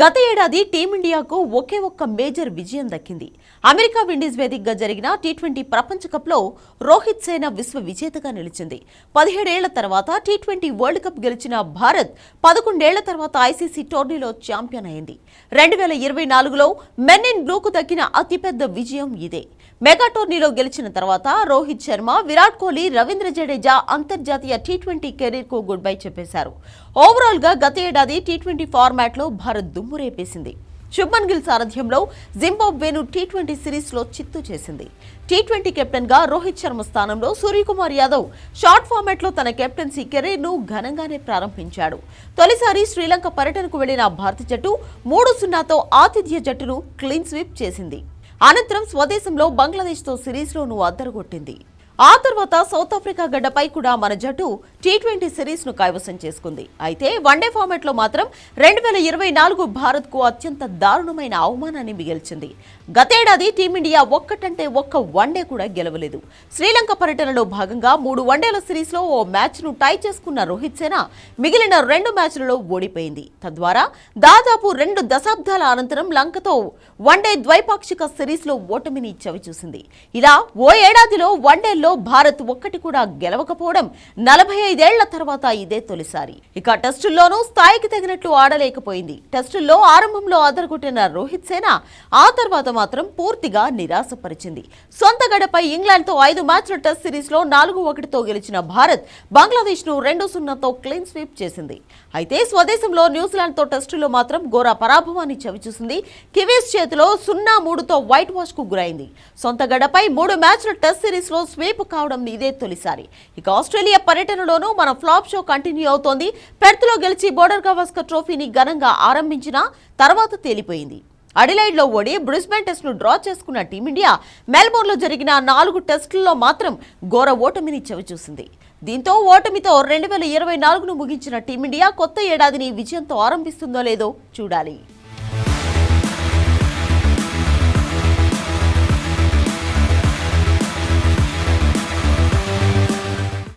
గత ఏడాది టీమిండియాకు ఒకే ఒక్క మేజర్ విజయం దక్కింది. అమెరికా విండీస్ వేదికగా జరిగిన టీ ట్వంటీ ప్రపంచ కప్లో రోహిత్ సేన విశ్వ విజేతగా నిలిచింది. పదిహేడేళ్ళ తర్వాత టీ ట్వంటీ వరల్డ్ కప్ గెలిచిన భారత్ పదకొండేళ్ళ తర్వాత ఐసీసీ టోర్నీలో ఛాంపియన్ అయింది. రెండు వేల ఇరవై నాలుగులో మెన్ ఇన్ బ్లూకు దక్కిన అతిపెద్ద విజయం ఇదే. మెగా టోర్నీలో గెలిచిన తర్వాత రోహిత్ శర్మ విరాట్ కోహ్లీ రవీంద్ర జడేజా అంతర్జాతీయ టీ ట్వంటీ కెరీర్కు గుడ్ బై చెప్పేశారు. ఓవరాల్గా గత ఏడాది టీ ట్వంటీ ఫార్మాట్లో భారత్ దుమ్ము రేపేసింది. శుభ్మన్ గిల్ సారథ్యంలో జింబాబ్వేను టీ ట్వంటీ సిరీస్లో చిత్తు చేసింది. టీ ట్వంటీ కెప్టెన్గా రోహిత్ శర్మ స్థానంలో సూర్యకుమార్ యాదవ్ షార్ట్ ఫార్మాట్లో తన కెప్టెన్సీ కెరీర్ను ఘనంగానే ప్రారంభించాడు. తొలిసారి శ్రీలంక పర్యటనకు వెళ్ళిన భారత జట్టు మూడు సున్నాతో ఆతిథ్య జట్టును క్లీన్ స్వీప్ చేసింది. అనంతరం స్వదేశంలో బంగ్లాదేశ్తో సిరీస్లోనూ అద్దరగొట్టింది. ఆ తర్వాత సౌత్ ఆఫ్రికా గడ్డపై కూడా మన జట్టు టీ ట్వంటీ సిరీస్ను కైవసం చేసుకుంది. అయితే వన్డే ఫార్మాట్లో మాత్రం రెండు వేల ఇరవై నాలుగు భారత్కు అత్యంత దారుణమైన అవమానాన్ని మిగిల్చింది. గతేడాది టీమిండియా ఒక్కటంటే ఒక్క వన్డే కూడా గెలవలేదు. శ్రీలంక పర్యటనలో భాగంగా మూడు వన్డేల సిరీస్లో ఓ మ్యాచ్ను టై చేసుకున్న రోహిత్ సేన మిగిలిన రెండు మ్యాచ్లలో ఓడిపోయింది. తద్వారా దాదాపు రెండు దశాబ్దాల అనంతరం లంకతో వన్డే ద్వైపాక్షిక సిరీస్లో ఓటమిని చవిచూసింది. ఇలా ఓ ఏడాదిలో పోటీల్లో భారత్ ఒక్కటి కూడా గెలవకపోవడం నలభై ఐదేళ్ళ తర్వాత ఇదే తొలిసారి. ఇక టెస్టుల్లోనూ స్థాయికి తగినట్లు ఆడలేకపోయింది. టెస్టుల్లో ఆరంభంలో అదరగొట్టిన రోహిత్ సేన ఆ తర్వాత మాత్రం పూర్తిగా నిరాశపరిచింది. సొంత గడపై ఇంగ్లాండ్తో ఐదు మ్యాచ్ల టెస్ట్ సిరీస్లో నాలుగు ఒకటితో గెలిచిన భారత్ బంగ్లాదేశ్ను రెండు సున్నాతో క్లీన్ స్వీప్ చేసింది. అయితే స్వదేశంలో న్యూజిలాండ్తో టెస్టులో మాత్రం ఘోర పరాభవాన్ని చవిచూసింది. కివీస్ చేతిలో సున్నా మూడుతో వైట్ వాష్కు గురైంది. సొంత గడపై మూడు మ్యాచ్ల టెస్ట్ సిరీస్లో స్వీప్ కావడం ఇదే తొలిసారి. ఇక ఆస్ట్రేలియా పర్యటనలోనూ మన ఫ్లాప్ షో కంటిన్యూ అవుతోంది. పెర్త్లో గెలిచి బోర్డర్ గవాస్కర్ ట్రోఫీని ఘనంగా ఆరంభించిన తర్వాత తేలిపోయింది. అడిలైడ్లో ఓడి బ్రిస్బెన్ టెస్ట్ను డ్రా చేసుకున్న టీమిండియా మెల్బోర్న్లో జరిగిన నాలుగు టెస్టుల్లో మాత్రం ఘోర ఓటమిని చవిచూసింది. దీంతో ఓటమితో రెండు వేల ఇరవై నాలుగును ముగించిన టీమిండియా కొత్త ఏడాదిని విజయంతో ఆరంభిస్తుందో లేదో చూడాలి.